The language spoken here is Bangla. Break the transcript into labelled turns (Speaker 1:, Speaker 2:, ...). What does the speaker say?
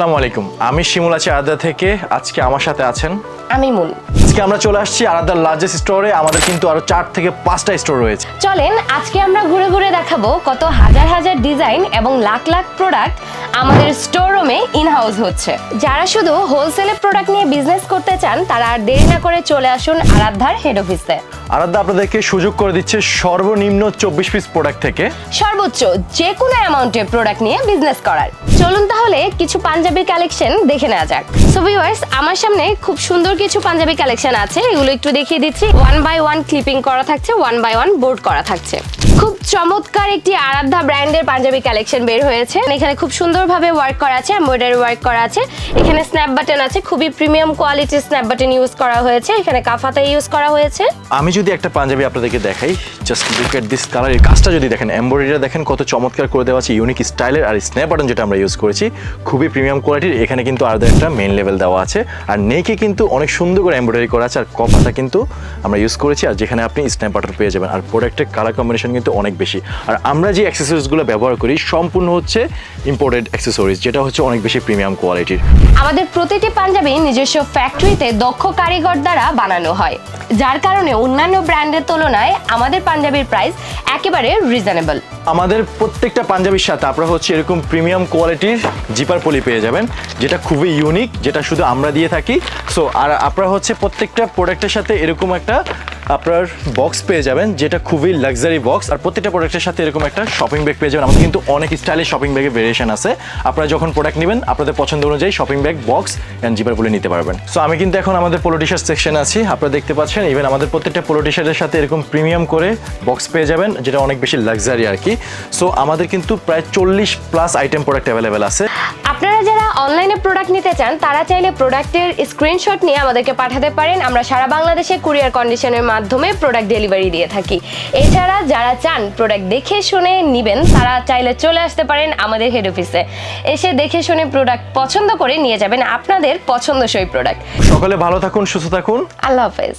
Speaker 1: আসসালামু আলাইকুম। আমি শিমুল আছি আরাদা থেকে। আজকে আমার সাথে আছেন
Speaker 2: আমি মুন।
Speaker 1: আজকে আমরা চলে আসছি আরাদার লার্জেস্ট স্টোরে আমাদের কিন্তু আরও চার থেকে পাঁচটা স্টোর রয়েছে।
Speaker 2: চলেন আজকে আমরা ঘুরে ঘুরে দেখাবো কত হাজার হাজার ডিজাইন এবং লাখ লাখ প্রোডাক্ট আমাদের স্টোর রুমে ইন হাউস হচ্ছে। যারা শুধু হোলসেলে প্রোডাক্ট নিয়ে বিজনেস করতে চান তারা আর দেরি না করে চলে আসুন আরাধ্যার হেড অফিসে
Speaker 1: আরাধ্যা আপনাদেরকে সুযোগ করে দিচ্ছে সর্বনিম্ন চব্বিশ পিস প্রোডাক্ট থেকে।
Speaker 2: সর্বোচ্চ যে কোনো অ্যামাউন্টের প্রোডাক্ট নিয়ে বিজনেস করার। চলুন তাহলে কিছু পাঞ্জাবি কালেকশন দেখে নেওয়া যাক। সো ভিউয়ার্স আমার সামনে খুব সুন্দর কিছু পাঞ্জাবি কালেকশন আছে। এগুলো একটু দেখিয়ে দিচ্ছি। ওয়ান বাই ওয়ান ক্লিপিং করা থাকছে ওয়ান বাই ওয়ান বোর্ড করা থাকছে। খুব চমৎকার একটি আরাধ্যা ব্র্যান্ডের পাঞ্জাবি কালেকশন বের হয়েছে। এখানে খুব সুন্দরভাবে ওয়ার্ক করা আছে এমব্রয়ডারি ওয়ার্ক করা আছে। এখানে স্ন্যাপ বাটন আছে, খুবই প্রিমিয়াম কোয়ালিটির স্ন্যাপ বাটন ইউজ করা হয়েছে। এখানে কাফাতা ইউজ করা হয়েছে।
Speaker 1: আমি যদি একটা পাঞ্জাবি আপনাদেরকে দেখাই just look at this colour এই কাজটা যদি দেখেন এমব্রয়ডারিটা দেখেন, কত চমৎকার করে দেওয়া আছে ইউনিক স্টাইলের আর স্ন্যাপ বাটন যেটা আমরা ইউজ করেছি, খুবই প্রিমিয়াম কোয়ালিটির এখানে কিন্তু আলাদা একটা মেন লেভেল দেওয়া আছে। আর নেকে কিন্তু অনেক সুন্দর করে এমব্রয়ডারি করা আছে, আর কপাটা কিন্তু আমরা ইউজ করেছি, আর যেখানে আপনি স্ন্যাপ বাটন পেয়ে যাবেন। আর প্রোডাক্টের কালার কম্বিনেশন কিন্তু অনেক বেশি। আর আমরা যে অ্যাক্সেসরিজগুলো ব্যবহার করি সম্পূর্ণ হচ্ছে ইম্পোর্টেড অ্যাক্সেসরিজ যেটা হচ্ছে অনেক বেশি প্রিমিয়াম কোয়ালিটির
Speaker 2: আমাদের প্রতিটি পাঞ্জাবি নিজস্ব ফ্যাক্টরিতে দক্ষ কারিগর দ্বারা বানানো হয়। যার কারণে অন্যান্য ব্র্যান্ডের তুলনায় আমাদের পাঞ্জাবির প্রাইস একেবারে রিজনেবল
Speaker 1: আমাদের প্রত্যেকটা পাঞ্জাবির সাথে আপনারা হচ্ছে এরকম প্রিমিয়াম কোয়ালিটির জিপার পলি পেয়ে যাবেন যেটা খুবই ইউনিক যেটা শুধু আমরা দিয়ে থাকি। সো আর আপনারা হচ্ছে প্রত্যেকটা প্রোডাক্টের সাথে এরকম একটা আপনার বক্স পেয়ে যাবেন, যেটা খুবই লাক্সারি বক্স আর প্রত্যেকটা প্রোডাক্টের সাথে এরকম একটা শপিং ব্যাগ পেয়ে যাবেন। আমাদের কিন্তু অনেক স্টাইলের শপিং ব্যাগের ভেরিয়েশন আছে। আপনারা যখন প্রোডাক্ট নেবেন, আপনাদের পছন্দ অনুযায়ী shopping bag box and zipper poly নিতে পারবেন। সো আমি কিন্তু এখন আমাদের পোলো টি শার্ট সেকশন আছি। আপনারা দেখতে পাচ্ছেন ইভেন আমাদের প্রত্যেকটা পোলো টি শার্টের সাথে এরকম প্রিমিয়াম করে বক্স পেয়ে যাবেন, যেটা অনেক বেশি লাক্সারি আর কি। সো আমাদের কিন্তু প্রায় চল্লিশ প্লাস আইটেম প্রোডাক্ট অ্যাভেলেবেল আছে।
Speaker 2: আপনারা অনলাইনে প্রোডাক্ট নিতে চান তারা চাইলে প্রোডাক্টের স্ক্রিনশট নিয়ে আমাদেরকে পাঠাতে পারেন। আমরা সারা বাংলাদেশে কুরিয়ার কন্ডিশনের মাধ্যমে প্রোডাক্ট ডেলিভারি দিয়ে থাকি। এছাড়া যারা চান প্রোডাক্ট দেখে শুনে নেবেন তারা চাইলে চলে আসতে পারেন আমাদের হেড অফিসে এসে দেখে শুনে প্রোডাক্ট পছন্দ করে নিয়ে যাবেন আপনাদের পছন্দসই প্রোডাক্ট
Speaker 1: সকালে ভালো থাকুন সুস্থ থাকুন।
Speaker 2: আল্লাহ হাফেজ।